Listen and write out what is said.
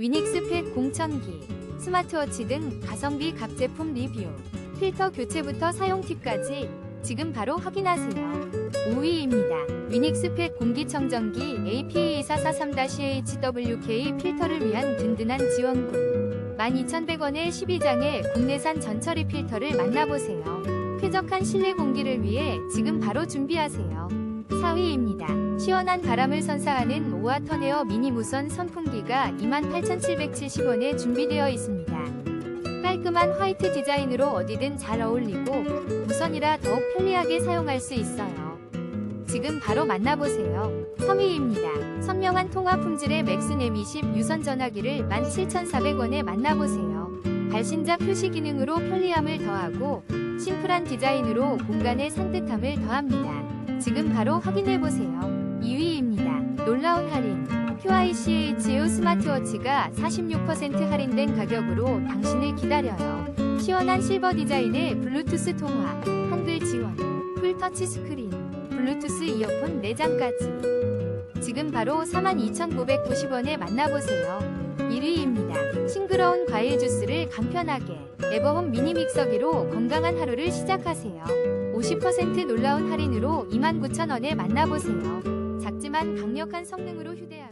위닉스펫 공천기, 스마트워치 등 가성비 각 제품 리뷰, 필터 교체부터 사용 팁까지 지금 바로 확인하세요. 5위입니다. 위닉스펫 공기청정기 APA2443-HWK 필터를 위한 든든한 지원군. 12,100원에 12장의 국내산 전처리 필터를 만나보세요. 쾌적한 실내 공기를 위해 지금 바로 준비하세요. 4위입니다. 시원한 바람을 선사하는 오아터네어 미니 무선 선풍기가 28,770원에 준비되어 있습니다. 깔끔한 화이트 디자인으로 어디든 잘 어울리고 무선이라 더욱 편리하게 사용할 수 있어요. 지금 바로 만나보세요. 3위입니다. 선명한 통화 품질의 맥스넴 20 유선 전화기를 17,400원에 만나보세요. 발신자 표시 기능으로 편리함을 더하고 심플한 디자인으로 공간의 산뜻함을 더합니다. 지금 바로 확인해보세요. 2위입니다. 놀라운 할인. QICHO 스마트워치가 46% 할인된 가격으로 당신을 기다려요. 시원한 실버 디자인의 블루투스 통화, 한글 지원, 풀 터치 스크린, 블루투스 이어폰 4장까지. 지금 바로 42,990원에 만나보세요. 1위입니다. 싱그러운 과일 주스를 간편하게 에버홈 미니 믹서기로 건강한 하루를 시작하세요. 50% 놀라운 할인으로 29,000원에 만나보세요. 작지만 강력한 성능으로 휴대하여